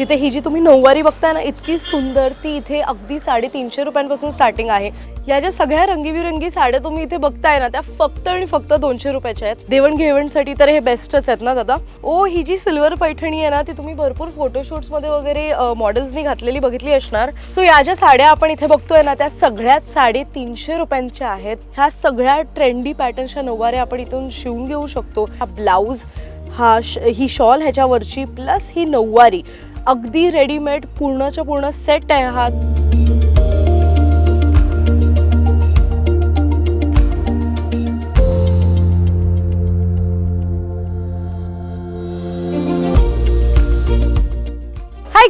जिथे ही जी तुम्ही नऊवारी बघताय ना इतकी सुंदर ती इथे अगदी साडेतीनशे रुपयांपासून स्टार्टिंग आहे. या ज्या सगळ्या रंगीबिरंगी साड्या तुम्ही इथे बघताय ना त्या फक्त आणि फक्त दोनशे रुपयाच्या आहेत. देवणघेवणसाठी तर हे बेस्टच आहेत ना दादा? ओ ही जी सिल्वर पैठणी आहे ना ती तुम्ही भरपूर फोटोशूट्समध्ये वगैरे मॉडेल्सनी घातलेली बघितली असणार. सो या ज्या साड्या आपण इथे बघतोय ना त्या सगळ्यात साडेतीनशे रुपयांच्या आहेत. ह्या सगळ्या ट्रेंडी पॅटर्नच्या नऊवाऱ्या आपण इथून शिवून घेऊ शकतो. हा ब्लाऊज हा श ही शॉल ह्याच्यावरची प्लस ही नऊवारी. अगदी रेडीमेड पूर्णच्या पूर्ण सेट आहे हा.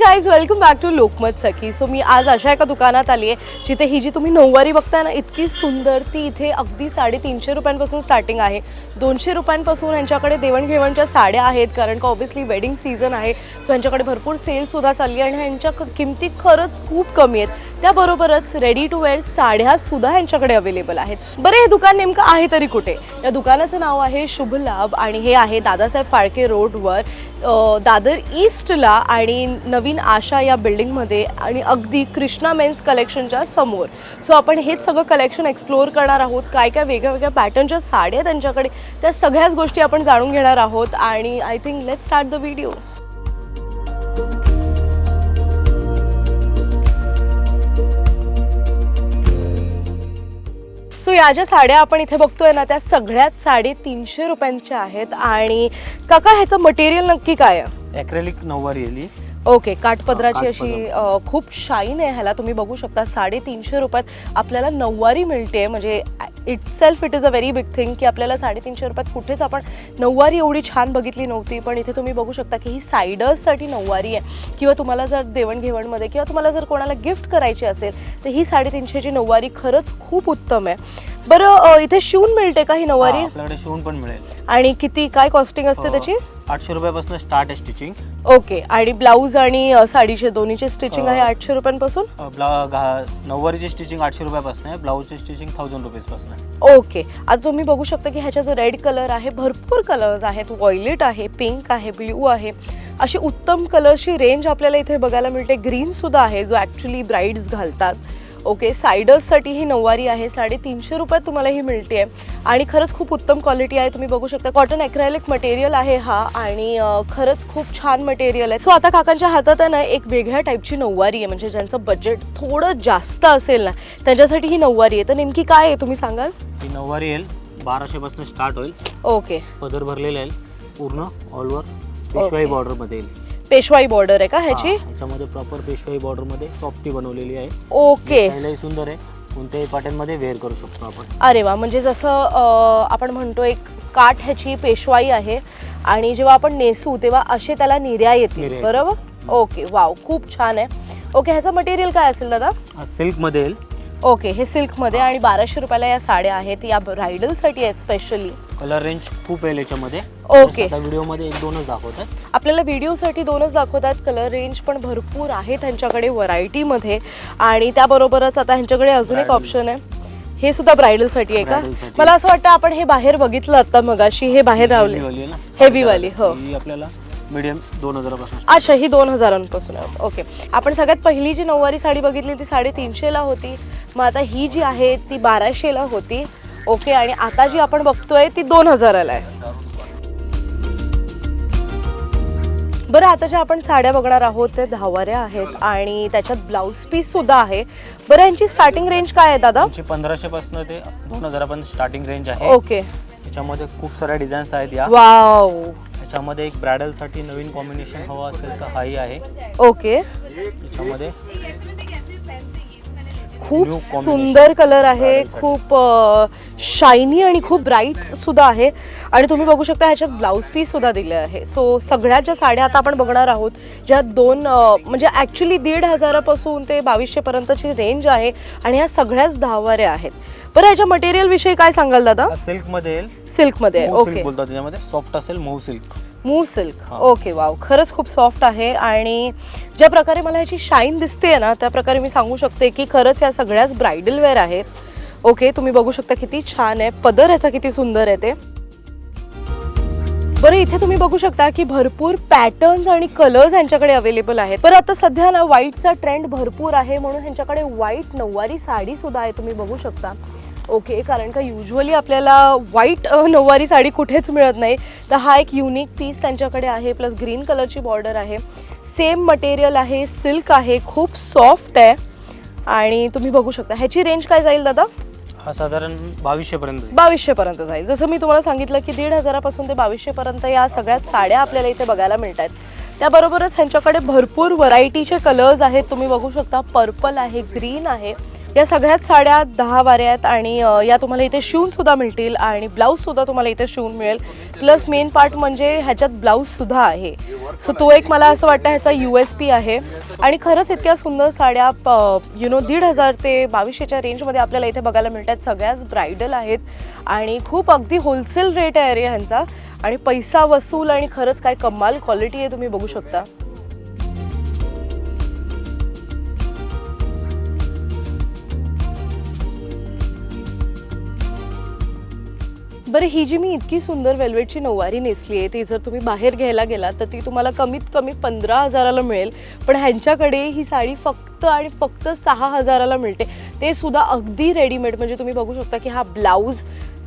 Guys welcome back to Lokmat Sakhi so मी आज अशा एका दुकानात आली आहे जिथे ही जी तुम्ही नऊवारी बघताय ना इतकी सुंदर ती इथे अगदी साडेतीनशे रुपयांपासून स्टार्टिंग आहे. दोनशे रुपयांपासून यांच्याकडे देवणघेवणच्या साड्या आहेत कारण का ऑब्व्हियसली वेडिंग सीझन आहे. सो यांच्याकडे भरपूर सेलसुद्धा चालली आहे आणि ह्यांच्या किमती खरंच खूप कमी आहेत. त्याबरोबरच रेडी टू वेअर साड्या सुद्धा यांच्याकडे अवेलेबल आहेत. बरं हे दुकान नेमकं आहे तरी कुठे? या दुकानाचं नाव आहे शुभ लाभ आणि हे आहे दादासाहेब फाळके रोडवर दादर ईस्टला आणि नवीन आशा या बिल्डिंगमध्ये आणि अगदी कृष्णा मेन्स कलेक्शनच्या समोर. सो आपण हेच सगळं कलेक्शन एक्सप्लोअर करणार आहोत. काय काय वेगळ्या वेगळ्या पॅटर्नच्या साड्या त्यांच्याकडे त्या सगळ्याच गोष्टी आपण जाणून घेणार आहोत. आणि I think let start the video so या ज्या साड्या आपण इथे बघतोय ना त्या सगळ्यात साडेतीनशे रुपयांच्या आहेत. आणि काका ह्याचं मटेरियल नक्की काय आहे? ॲक्रेलिक नऊवारी आली ओके काठपदराची अशी खूप शाईन आहे ह्याला. तुम्ही बघू शकता साडेतीनशे रुपयात आपल्याला नऊवारी मिळते म्हणजे itself it is a very big thing की आपल्याला साडेतीनशे रुपयात कुठेच आपण नऊवारी एवढी छान बघितली नव्हती. पण इथे तुम्ही बघू शकता की ही सायडर्ससाठी नऊवारी आहे. किंवा तुम्हाला जर देवणघेवणमध्ये किंवा तुम्हाला जर कोणाला गिफ्ट करायची असेल तर ही साडेतीनशेची नऊवारी खरंच खूप उत्तम आहे. बरं इथे शिवून मिळते का ही नऊवारी? आपल्याकडे शिवून पण मिळेल. आणि किती काय कॉस्टिंग असते त्याची? आठशे रुपयापासून स्टार्ट आहे स्टिचिंग ओके आणि ब्लाऊज आणि अ, साडीचे दोन्हीचे स्टिचिंग आहे आठशे रुपयांपासून? ब्ला घा नऊवारीची स्टिचिंग आठशे रुपयापासून आहे ब्लाऊजची स्टिचिंग थाउजंड रुपीजपासून आहे. ओके आता तुम्ही बघू शकता की ह्याचा जो रेड कलर आहे भरपूर कलर्स आहेत. व्हायलेट आहे पिंक आहे ब्ल्यू आहे. अशी उत्तम कलर्सची रेंज आपल्याला इथे बघायला मिळते. ग्रीन सुद्धा आहे जो ॲक्च्युली ब्राईड्स घालतात. ओके सायडर्ससाठी ही नऊवारी आहे साडेतीनशे रुपयात तुम्हाला ही मिळते आणि खरंच खूप उत्तम क्वालिटी आहे तुम्ही बघू शकता. कॉटन ॲक्रेलिक मटेरियल आहे हा आणि खरंच खूप छान मटेरियल आहे. सो आता काकांच्या हातात आहे ना एक वेगळ्या टाईपची नऊवारी आहे म्हणजे ज्यांचं बजेट थोडं जास्त असेल ना त्यांच्यासाठी ही नऊवारी आहे. तर नेमकी काय आहे तुम्ही सांगाल? ही नऊवारी येईल बाराशेपासून स्टार्ट होईल. ओके. पदर भरलेला येईल पूर्ण ऑलवर पेशवाई Okay. बॉर्डरमध्ये येईल. पेशवाई बॉर्डर आहे का ह्याची? ह्याच्यामध्ये प्रॉपर पेशवाई बॉर्डरमध्ये सॉफ्टी बनवलेली आहे. ओके सुंदर आहे. कोणत्याही पॅटर्नमध्ये वेअर करू शकतो आपण. अरे वा म्हणजे जसं आपण म्हणतो एक काठ ह्याची पेशवाई आहे आणि जेव्हा आपण नेसू तेव्हा असे त्याला निर्या येतील बरोबर? ओके वाव खूप छान आहे. ओके ह्याचं मटेरियल काय असेल दादा? सिल्कमध्ये येईल ओके हे सिल्कमध्ये आणि बाराशे रुपयाला या साड्या आहेत. या ब्रायडलसाठी आहेत स्पेशली कलर रेंज खूप येईल याच्यामध्ये. ओके. व्हिडिओमध्ये एक दोनच दाखवतात आपल्याला व्हिडिओसाठी दोनच दाखवतात कलर रेंज पण भरपूर आहे त्यांच्याकडे व्हरायटीमध्ये आणि त्याबरोबरच आता ह्यांच्याकडे अजून एक. ऑप्शन आहे. हे सुद्धा ब्रायडलसाठी आहे का. मला असं वाटतं आपण हे बाहेर बघितलं आता मगाशी. हे बाहेर रावले Heavy वाली आहे. ही. आपल्याला मीडियम दोन हजारापासून अच्छा ही दोन हजारांपासून आहे. ओके आपण सगळ्यात पहिली जी नऊवारी साडी बघितली ती साडेतीनशेला होती. मग आता ही जी आहे ती बाराशेला होती. ओके आणि आता जी आपण बघतोय ती दोन हजाराला आहे. बरं आता ज्या आपण साड्या बघणार आहोत त्या दहावाऱ्या आहेत आणि त्याच्यात ब्लाऊज पीस सुद्धा आहे. बरं यांची स्टार्टिंग रेंज काय आहे दादा? पंधराशे पासून ते दोन हजारापर्यंत स्टार्टिंग रेंज आहे. ओके त्याच्यामध्ये खूप साऱ्या डिझाईन्स आहेत या. वाव त्याच्यामध्ये एक ब्रायडलसाठी नवीन कॉम्बिनेशन हवं असेल तर हाही आहे. ओके. त्याच्यामध्ये खूप New combination. सुंदर कलर आहे Bridal साठी. खूप शायनी आणि खूप ब्राईट सुद्धा आहे. आणि तुम्ही बघू शकता ह्याच्यात ब्लाऊज पीस सुद्धा दिले आहे. सो सगळ्यात ज्या साड्या आता आपण बघणार आहोत ज्या दोन अ, म्हणजे ॲक्च्युली दीड हजारापासून ते बावीसशे पर्यंतची रेंज आहे आणि ह्या सगळ्याच दहावाऱ्या आहेत. बरं ह्याच्या मटेरियल विषयी काय सांगाल दादा? सिल्कमध्ये मऊ ओके. सिल्क बोलतात त्याच्यामध्ये. सॉफ्ट असेल मऊ सिल्क. मूव सिल्क. हा. Okay wow. खरंच खूप सॉफ्ट आहे आणि ज्या प्रकारे मला ह्याची शाईन दिसते ना त्या प्रकारे मी सांगू शकते की खरंच या सगळ्याच ब्रायडल वेअर आहेत. ओके तुम्ही बघू शकता किती छान आहे. पदर ह्याचा किती सुंदर आहे ते. बरं इथे तुम्ही बघू शकता की भरपूर पॅटर्न्स आणि कलर्स यांच्याकडे अवेलेबल आहेत. बरं आता सध्या ना व्हाईटचा ट्रेंड भरपूर आहे म्हणून ह्यांच्याकडे व्हाईट नऊवारी साडी सुद्धा आहे तुम्ही बघू शकता. ओके कारण का युजली आपल्याला व्हाईट नऊवारी साडी कुठेच मिळत नाही. तर हा एक युनिक पीस त्यांच्याकडे आहे प्लस ग्रीन कलरची बॉर्डर आहे. सेम मटेरियल आहे सिल्क आहे खूप सॉफ्ट आहे. आणि तुम्ही बघू शकता ह्याची रेंज काय जाईल दादा? हा साधारण बावीसशे पर्यंत बावीसशे पर्यंत जाईल. जसं मी तुम्हाला सांगितलं की दीड हजारापासून ते बावीसशे पर्यंत या सगळ्यात साड्या आपल्याला इथे बघायला मिळत आहेत त्याबरोबरच ह्यांच्याकडे भरपूर व्हरायटीचे कलर्स आहेत. तुम्ही बघू शकता पर्पल आहे ग्रीन आहे. या सगळ्याच साड्या दहा वाऱ्या आहेत आणि या तुम्हाला इथे शिवून सुद्धा मिळतील आणि ब्लाऊज सुद्धा तुम्हाला इथे शिवून मिळेल. प्लस मेन पार्ट म्हणजे ह्याच्यात ब्लाऊज सुद्धा आहे. सो तो एक मला असं वाटतं ह्याचा यू एस पी आहे. आणि खरंच इतक्या सुंदर साड्या यु नो दीड हजार ते बावीसशेच्या रेंजमध्ये आपल्याला इथे बघायला मिळतात. सगळ्याच ब्रायडल आहेत. आणि खूप अगदी होलसेल रेट आहे रे ह्यांचा. आणि पैसा वसूल आणि खरंच काय कमाल क्वालिटी आहे तुम्ही बघू शकता. बरं ही जी मी इतकी सुंदर वेल्वेटची नऊवारी नेसली आहे ती जर तुम्ही बाहेर घ्यायला गेलात तर ती तुम्हाला कमीत कमी पंधरा हजाराला मिळेल. पण ह्यांच्याकडे ही साडी फक्त आणि फक्त सहा हजाराला मिळते. ते सुद्धा अगदी रेडीमेड म्हणजे तुम्ही बघू शकता की हा ब्लाऊज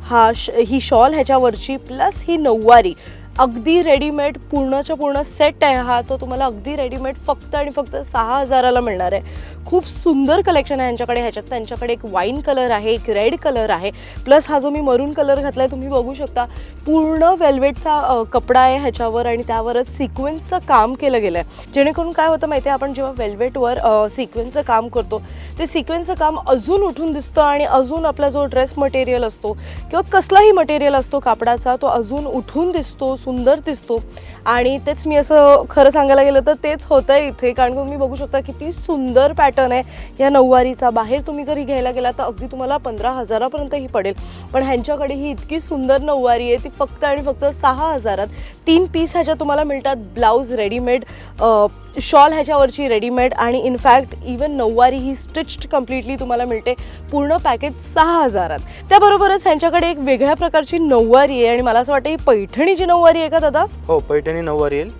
हा श ही शॉल ह्याच्यावरची प्लस ही नऊवारी. अगदी रेडीमेड पूर्णच्या पूर्ण सेट आहे हा. तो तुम्हाला अगदी रेडीमेड फक्त आणि फक्त सहा हजाराला मिळणार आहे. खूप सुंदर कलेक्शन आहे यांच्याकडे. ह्याच्यात त्यांच्याकडे एक वाईन कलर आहे एक रेड कलर आहे. प्लस हा जो मी मरून कलर घातला आहे तुम्ही बघू शकता. पूर्ण वेल्वेटचा कपडा आहे ह्याच्यावर आणि त्यावरच सिक्वेन्सचं काम केलं गेलं आहे जेणेकरून काय होतं माहिती आहे आपण जेव्हा वेल्वेटवर सिक्वेन्सचं काम करतो ते सिक्वेन्सचं काम अजून उठून दिसतं आणि अजून आपला जो ड्रेस मटेरियल असतो किंवा कसलाही मटेरियल असतो कापडाचा तो अजून उठून दिसतो सुंदर दिसतो. आणि तेच मी असं खरं सांगायला गेलं तर तेच होतं आहे इथे. कारण तुम्ही बघू शकता किती सुंदर पॅटर्न आहे. या नऊवारीचा बाहेर तुम्ही जर ही घ्यायला गेला तर अगदी तुम्हाला पंधरा हजारापर्यंत ही पडेल. पण ह्यांच्याकडे ही इतकी सुंदर नऊवारी आहे. ती फक्त आणि फक्त सहा हजारात तीन पीस ह्याच्या तुम्हाला मिळतात. ब्लाऊज रेडीमेड शॉल ह्याच्यावरची रेडीमेड आणि इनफॅक्ट इवन नऊवारी ही स्टिच्ड कम्प्लिटली तुम्हाला मिळते. पूर्ण पॅकेज सहा हजारात. त्याबरोबरच ह्यांच्याकडे एक वेगळ्या प्रकारची नऊवारी आहे आणि मला असं वाटतं ही पैठणीची नऊवारी आहे का दादा? हो पैठणी नऊवारी येईल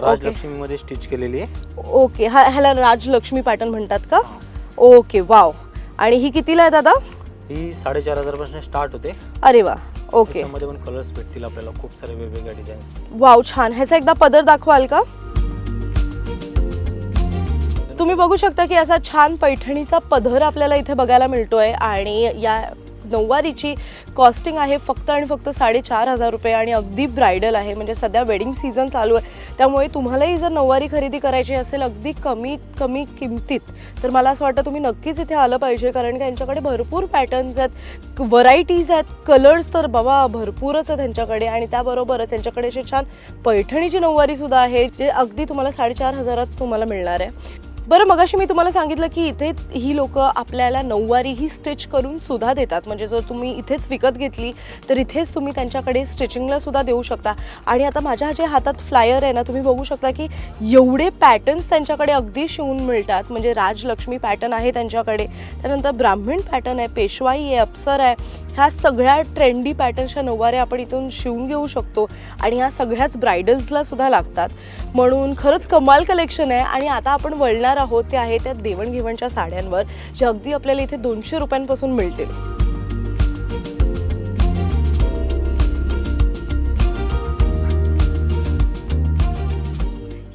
राजलक्ष्मीमध्ये स्टिच केलेली आहे. ओके. हा ह्याला राजलक्ष्मी पॅटर्न म्हणतात का? Okay wow. आणि ही कितीला आहे दादा? ही साडेचार हजारपासून स्टार्ट होते. अरे वा. ओके. त्याच्यामध्ये पण कलर्स भेटतील आपल्याला. खूप सारे वेगवेगळ्या डिझाईन्स वाव छान. ह्याचा एकदा पदर दाखवाल का? तुम्ही बघू शकता की असा छान पैठणीचा पदर आपल्याला इथे बघायला मिळतोय आणि या नऊवारीची कॉस्टिंग आहे फक्त आणि फक्त साडेचार हजार रुपये आणि अगदी ब्रायडल आहे. म्हणजे सध्या वेडिंग सीझन चालू आहे. त्यामुळे तुम्हालाही जर नऊवारी खरेदी करायची असेल अगदी कमी कमी किमतीत तर मला असं वाटतं तुम्ही नक्कीच इथे आलं पाहिजे. कारण की यांच्याकडे भरपूर पॅटर्न्स आहेत व्हरायटीज आहेत कलर्स तर बाबा भरपूरच आहेत त्यांच्याकडे आणि त्याबरोबरच त्यांच्याकडे अशी छान पैठणीची नऊवारीसुद्धा आहे जे अगदी तुम्हाला साडेचार हजारात तुम्हाला मिळणार आहे. बरं मगाशी मी तुम्हाला सांगितलं की इथे ही लोक आपल्याला नऊवारी ही स्टिच करून सुद्धा देतात. म्हणजे जर तुम्ही इथेच विकत घेतली तर इथेच तुम्ही त्यांच्याकडे स्टिचिंगला सुद्धा देऊ शकता. आणि आता माझ्या जे हातात फ्लायर आहे ना तुम्ही बघू शकता की एवढे पॅटर्न्स त्यांच्याकडे अगदी शिवून मिळतात. म्हणजे राजलक्ष्मी पॅटर्न आहे त्यांच्याकडे. त्यानंतर ब्राह्मण पॅटर्न आहे पेशवाई आहे अप्सर आहे. ह्या सगळ्या ट्रेंडी पॅटर्नच्या नऊवाऱ्या आपण इथून शिवून घेऊ शकतो. आणि ह्या सगळ्याच ब्रायडल्सला सुद्धा लागतात. म्हणून खरंच कमाल कलेक्शन आहे. आणि आता आपण वळणार आहोत ते आहे त्या देवणघेवणच्या साड्यांवर जे अगदी आपल्याला इथे दोनशे रुपयांपासून मिळतील.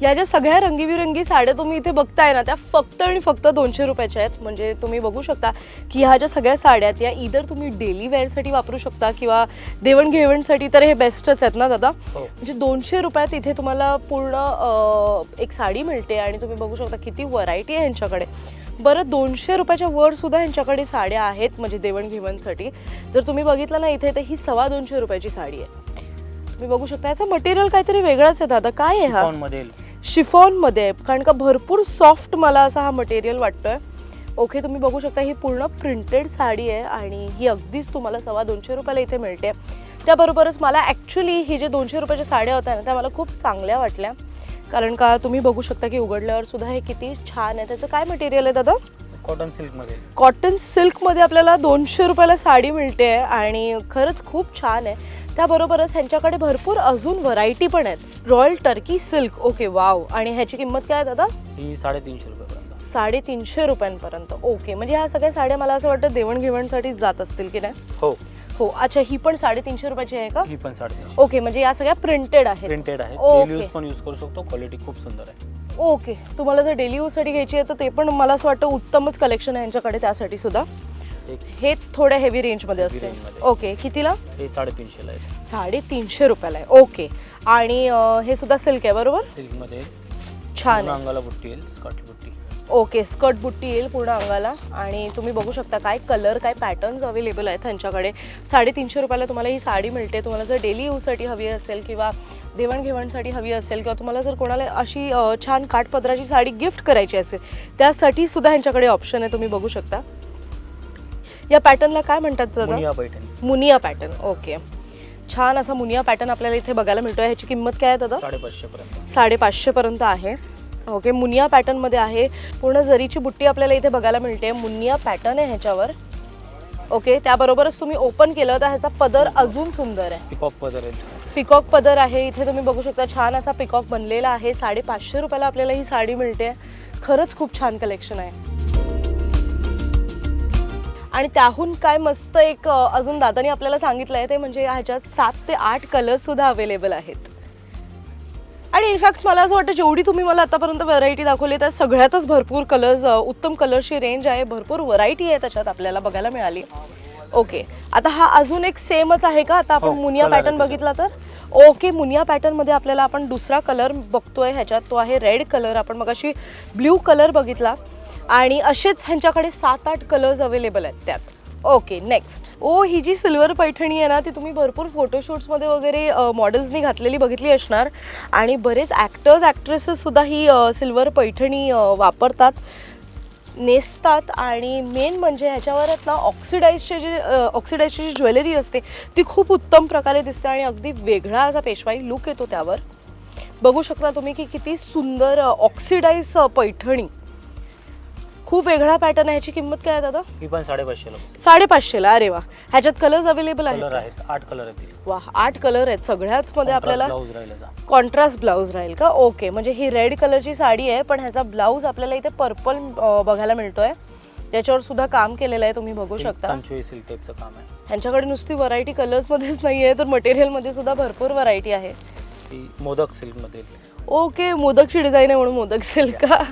या ज्या सगळ्या रंगीबिरंगी साड्या तुम्ही इथे बघताय ना त्या फक्त आणि फक्त दोनशे रुपयाच्या आहेत. म्हणजे तुम्ही बघू शकता की ह्या ज्या सगळ्या साड्या आहेत या इधर तुम्ही डेली वेअरसाठी वापरू शकता किंवा देवणघेवणसाठी तर हे बेस्टच आहेत ना दादा? हो. म्हणजे दोनशे रुपयात इथे तुम्हाला पूर्ण एक साडी मिळते आणि तुम्ही बघू शकता किती व्हरायटी आहे यांच्याकडे बरं दोनशे रुपयाच्या वर सुद्धा यांच्याकडे साड्या आहेत म्हणजे देवणघेवणसाठी. जर तुम्ही बघितलं ना इथे तर ही सव्वा दोनशे रुपयाची साडी आहे. तुम्ही बघू शकता याचं मटेरियल काहीतरी वेगळंच आहे दादा. काय आहे हा? मध्ये शिफॉनमध्ये आहे कारण का भरपूर सॉफ्ट मला असा हा मटेरियल वाटतोय. ओके तुम्ही बघू शकता ही पूर्ण प्रिंटेड साडी आहे आणि ही अगदीच तुम्हाला सव्वा दोनशे रुपयाला इथे मिळते. त्याबरोबरच मला ॲक्च्युली ही जे दोनशे रुपयाच्या साड्या होत्या ना त्या मला खूप चांगल्या वाटल्या. कारण का तुम्ही बघू शकता की उघडल्यावर सुद्धा हे किती छान आहे. त्याचं काय मटेरियल आहे दादा? कॉटन सिल्कमध्ये कॉटन सिल्कमध्ये आपल्याला दोनशे रुपयाला साडी मिळते आणि खरंच खूप छान आहे. त्याबरोबरच ह्यांच्याकडे भरपूर अजून व्हरायटी पण आहेत. Royal turkey silk okay wow आणि ह्याची किंमत काय आहे दादा? ही साडेतीनशे रुपयापर्यंत. साडेतीनशे रुपयांपर्यंत. ओके म्हणजे ह्या सगळ्या साड्या मला असं वाटतं देवणघेवणसाठी जात असतील की नाही? हो. हो अच्छा ही पण साडेतीनशे रुपयाची आहे का? ही पण साडेतीनशे. ओके म्हणजे या सगळ्या प्रिंटेड आहेत. प्रिंटेड आहे. डेली यूज पण यूज करू शकतो. क्वालिटी खूप सुंदर आहे. ओके तुम्हाला जर डेली यूजसाठी घ्यायची आहे तर ते पण मला असं वाटतं उत्तमच कलेक्शन आहे यांच्याकडे त्यासाठी सुद्धा. हे थोड्या हेवी रेंजमध्ये असते. ओके कितीला? हे साडेतीनशेला आहे. साडेतीनशे रुपयाला आहे. ओके आणि अं, हे सुद्धा सिल्क आहे बरोबर? सिल्कमध्ये छान पूर्ण आहे. अंगाला बुट्टी येईल स्कर्ट बुट्टी. ओके स्कर्ट बुट्टी येईल पूर्ण अंगाला. आणि तुम्ही बघू शकता काय कलर काय पॅटर्न्स अवेलेबल आहेत त्यांच्याकडे साडेतीनशे रुपयाला तुम्हाला ही साडी मिळते. तुम्हाला जर डेली यूजसाठी हवी असेल किंवा देवणघेवणसाठी हवी असेल किंवा तुम्हाला जर कोणाला अशी अ, छान काठपदराची साडी गिफ्ट करायची असेल त्यासाठी सुद्धा ह्यांच्याकडे ऑप्शन आहे. तुम्ही बघू शकता. या पॅटर्नला काय म्हणतात दादा? मुनिया पैठणी. मुनिया पॅटर्न. ओके. छान असा मुनिया पॅटर्न आपल्याला इथे बघायला मिळतो ह्याची किंमत काय आहे दादा? साडेपाचशे पर्यंत. साडेपाचशेपर्यंत आहे. ओके मुनिया पॅटर्नमध्ये आहे. पूर्ण जरीची बुट्टी आपल्याला इथे बघायला मिळते. मुनिया पॅटर्न आहे ह्याच्यावर. ओके त्याबरोबरच तुम्ही ओपन केलं तर ह्याचा पदर अजून सुंदर आहे. पिकॉक पदर येईल पिकॉक पदर आहे. इथे तुम्ही बघू शकता छान असा पिकॉक बनलेला आहे. साडेपाचशे रुपयाला आपल्याला ही साडी मिळते. खरंच खूप छान कलेक्शन आहे. आणि त्याहून काय मस्त एक अजून दादानी आपल्याला सांगितलं आहे ते म्हणजे ह्याच्यात सात ते आठ कलर्स सुद्धा अवेलेबल आहेत. आणि इनफॅक्ट मला असं वाटतं जेवढी तुम्ही मला आतापर्यंत व्हरायटी दाखवली त्या सगळ्यातच भरपूर कलर्स उत्तम कलर्सची रेंज आहे भरपूर व्हरायटी आहे त्याच्यात आपल्याला बघायला मिळाली. ओके आता हा अजून एक सेमच आहे का? आता आपण हो, मुनिया पॅटर्न बघितला तर? ओके मुनिया पॅटर्नमध्ये आपल्याला आपण दुसरा कलर बघतोय ह्याच्यात तो आहे रेड कलर आपण मग अशी ब्ल्यू कलर बघितला. आणि असेच ह्यांच्याकडे सात आठ कलर्स अवेलेबल आहेत त्यात. ओके नेक्स्ट ओ ही जी सिल्वर पैठणी आहे ना ती तुम्ही भरपूर फोटोशूट्समध्ये वगैरे मॉडेल्सनी घातलेली बघितली असणार. आणि बरेच ॲक्टर्स ॲक्ट्रेसेससुद्धा ही सिल्वर पैठणी वापरतात नेसतात. आणि मेन म्हणजे ह्याच्यावर आहेत ना ऑक्सिडाईजचे जे ऑक्सिडाईजची जी ज्वेलरी असते ती खूप उत्तम प्रकारे दिसते आणि अगदी वेगळा असा पेशवाई लुक येतो त्यावर. बघू शकता तुम्ही की किती सुंदर ऑक्सिडाईज पैठणी. खूप वेगळा पॅटर्न आहे. ह्याची किंमत काय आहे दादा? ही पण साडेपाचशेला साडेपाचशेला अरे वा. ह्याच्यात कलर्स अवेलेबल आहेत कलर का? आहेत. आठ कलर आहेत. वा आठ कलर आहेत. सगळ्याच मध्ये आपल्याला ब्लाऊज राहील याचा. कॉन्ट्रास्ट ब्लाऊज राहील का? ओके म्हणजे ही रेड कलरची साडी आहे पण ह्याचा ब्लाऊज आपल्याला इथे पर्पल बघायला मिळतोय. त्याच्यावर सुद्धा काम केलेलं आहे. तुम्ही बघू शकता. पंचवी सिल्क टाईपचं काम आहे. ह्यांच्याकडे नुसती व्हरायटी कलर्समध्येच नाही आहे तर मटेरियलमध्ये सुद्धा भरपूर व्हरायटी आहे. ही मोदक सिल्कमध्ये येईल. ओके मोदकची डिझाईन आहे म्हणून मोदक सेल का?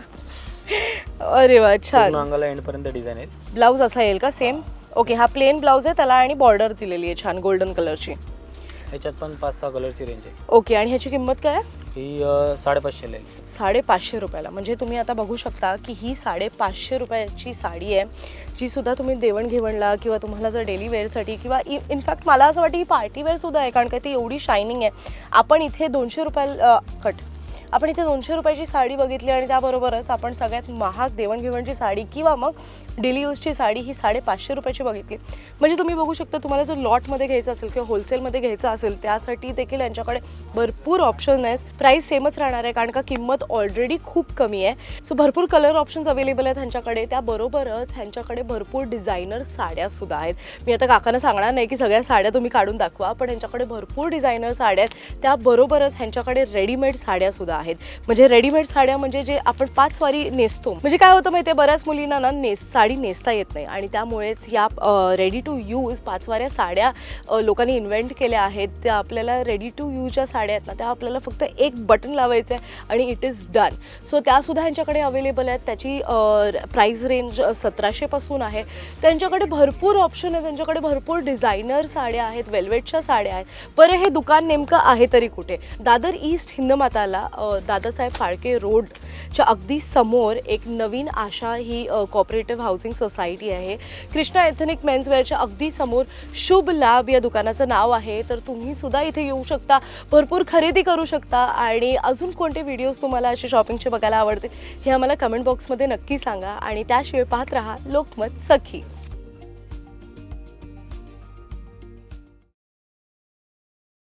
अरे वा पूर्ण छान. अंगाला एंड पर्यंत डिझाईन येईल ब्लाऊज असा येईल का? सेम ओके हा प्लेन ब्लाऊज आहे त्याला आणि बॉर्डर दिलेली आहे छान गोल्डन कलरची ह्याच्यात पण पाच सहा कलरची रेंज आहे. ओके आणि ह्याची किंमत काय? आहे ही अं, साडेपाचशेला साडेपाचशे रुपयाला. म्हणजे तुम्ही आता बघू शकता की ही साडेपाचशे रुपयाची साडी आहे जी सुद्धा तुम्ही देवणघेवणला किंवा तुम्हाला जर डेली वेअरसाठी किंवा इनफॅक्ट मला असं वाटतं ही पार्टी वेअर सुद्धा आहे कारण का ती एवढी शायनिंग आहे. आपण इथे दोनशे रुपयाला कट आपण इथे दोनशे रुपयाची साडी बघितली आणि त्याबरोबरच आपण सगळ्यात महाग देवणघेवणची साडी किंवा मग डेली यूजची साडी ही साडेपाचशे रुपयाची बघितली. म्हणजे तुम्ही बघू शकता तुम्हाला जर लॉटमध्ये घ्यायचं असेल किंवा होलसेलमध्ये घ्यायचं असेल त्यासाठी देखील यांच्याकडे भरपूर ऑप्शन आहेत. प्राईस सेमच राहणार आहे कारण का किंमत ऑलरेडी खूप कमी आहे. सो भरपूर कलर ऑप्शन्स अवेलेबल आहेत ह्यांच्याकडे. त्याबरोबरच ह्यांच्याकडे भरपूर डिझायनर साड्या सुद्धा आहेत. मी आता काकांना सांगणार नाही की सगळ्या साड्या तुम्ही काढून दाखवा पण ह्यांच्याकडे भरपूर डिझायनर साड्या आहेत. त्याबरोबरच ह्यांच्याकडे रेडीमेड साड्या सुद्धा आहेत. म्हणजे रेडीमेड साड्या म्हणजे जे आपण पाच वारी नेसतो. म्हणजे काय होतं माहिती आहे बऱ्याच मुलींना ना नेस साडी नेसता येत नाही. आणि त्यामुळेच या रेडी टू यूज पाचवाऱ्या साड्या लोकांनी इन्व्हेंट केल्या आहेत. त्या आपल्याला रेडी टू यूजच्या साड्या आहेत ना त्या आपल्याला फक्त एक बटन लावायचं आहे आणि इट इज डन सो त्यासुद्धा यांच्याकडे अवेलेबल आहेत. त्याची प्राईस रेंज सतराशेपासून आहे. त्यांच्याकडे भरपूर ऑप्शन आहे त्यांच्याकडे भरपूर डिझायनर साड्या आहेत. वेल्वेटच्या साड्या आहेत. बरं हे दुकान नेमकं आहे तरी कुठे? दादर ईस्ट हिंदमाताला दादासाहेब फाळके रोडच्या अगदी समोर एक नवीन आशा ही कॉपरेटिव्ह हाऊसिंग सोसायटी आहे. कृष्णा एथनिक मेन्सवेअरच्या अगदी समोर शुभ लाभ या दुकानाचं नाव आहे. तर तुम्ही सुद्धा इथे येऊ शकता भरपूर खरेदी करू शकता आणि अजून कोणते व्हिडिओज तुम्हाला असे शॉपिंगचे बघायला आवडतील हे आम्हाला कमेंट बॉक्समध्ये नक्की सांगा आणि त्याशिवाय पाहत राहा लोकमत सखी.